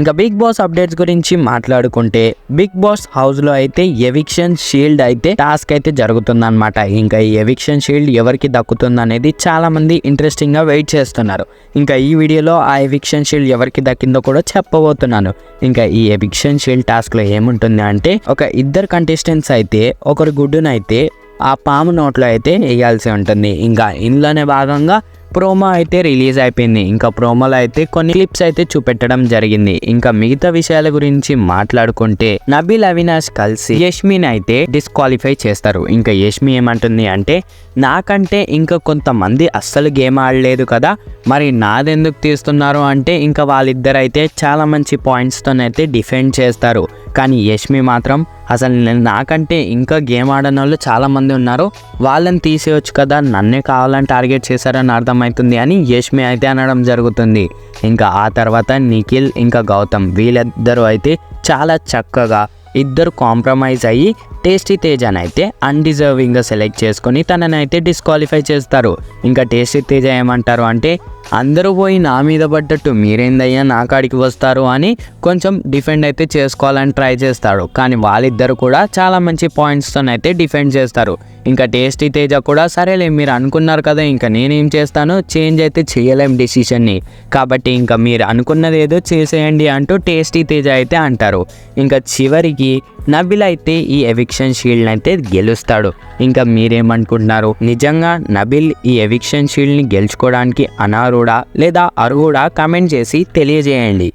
ఇంకా big boss updates గురించి మాట్లాడుకుంటే బిగ్ బాస్ హౌస్లో అయితే ఎవిక్షన్ షీల్డ్ అయితే టాస్క్ అయితే జరుగుతుందన్నమాట. ఇంకా ఈ ఎవిక్షన్ షీల్డ్ ఎవరికి దక్కుతుంది అనేది చాలా మంది ఇంట్రెస్టింగ్గా వెయిట్ చేస్తున్నారు. ఇంకా ఈ వీడియోలో ఆ ఎవిక్షన్ షీల్డ్ ఎవరికి దక్కిందో కూడా చెప్పబోతున్నాను. ఇంకా ఈ ఎవిక్షన్ షీల్డ్ టాస్క్లో ఏముంటుంది అంటే ఒక ఇద్దరు కంటెస్టెంట్స్ అయితే ఒకరు గుడ్డునైతే ఆ పాము నోట్లో అయితే వేయాల్సి ఉంటుంది. ఇంకా ఇందులోనే భాగంగా ప్రోమో అయితే రిలీజ్ అయిపోయింది. ఇంకా ప్రోమోలో అయితే కొన్ని క్లిప్స్ అయితే చూపెట్టడం జరిగింది. ఇంకా మిగతా విషయాల గురించి మాట్లాడుకుంటే నబీల్ అవినాష్ కలిసి యష్మిని అయితే డిస్క్వాలిఫై చేస్తారు. ఇంకా యష్మి ఏమంటుంది అంటే నాకంటే ఇంకా కొంతమంది అస్సలు గేమ్ ఆడలేదు కదా. మరి నాదెందుకు తీస్తున్నారు? అంటే ఇంకా వాళ్ళిద్దరైతే చాలా మంచి పాయింట్స్తోనైతే డిఫెండ్ చేస్తారు. కానీ యష్మి మాత్రం అసలు నేను నాకంటే ఇంకా గేమ్ ఆడని వాళ్ళు చాలామంది ఉన్నారు. వాళ్ళని తీసేయొచ్చు కదా నన్నే కావాలని టార్గెట్ చేశారని అర్థమవుతుంది అని యష్మి అయితే అనడం జరుగుతుంది. ఇంకా ఆ తర్వాత నిఖిల్ ఇంకా గౌతమ్ వీళ్ళిద్దరూ అయితే చాలా చక్కగా ఇద్దరు కాంప్రమైజ్ అయ్యి టేస్టీ తేజాని అయితే అన్డిజర్వింగ్గా సెలెక్ట్ చేసుకొని తనని అయితే డిస్క్వాలిఫై చేస్తారు. ఇంకా టేస్టీ తేజ ఏమంటారు అంటే అందరూ పోయి నా మీద పడ్డట్టు మీరేందయ్యా నా కాడికి వస్తారు అని కొంచెం డిఫెండ్ అయితే చేసుకోవాలని ట్రై చేస్తాడు. కానీ వాళ్ళిద్దరు కూడా చాలా మంచి పాయింట్స్తో అయితే డిఫెండ్ చేస్తారు. ఇంకా టేస్టీ తేజ కూడా సరేలే మీరు అనుకున్నారు కదా ఇంకా నేనేం చేస్తాను చేంజ్ అయితే చేయలేం డిసిషన్ని కాబట్టి ఇంకా మీరు అనుకున్నది ఏదో చేసేయండి అంటూ టేస్టీ తేజ అయితే అంటారు. ఇంకా చివరికి నబిల్ అయితే ఈ ఎవిక్షన్ షీల్డ్ని అయితే గెలుస్తాడు. ఇంకా మీరేమనుకుంటున్నారు? నిజంగా నబిల్ ఈ ఎవిక్షన్ షీల్డ్ని గెలుచుకోవడానికి అనారుడా లేదా అర్హుడా కామెంట్ చేసి తెలియజేయండి.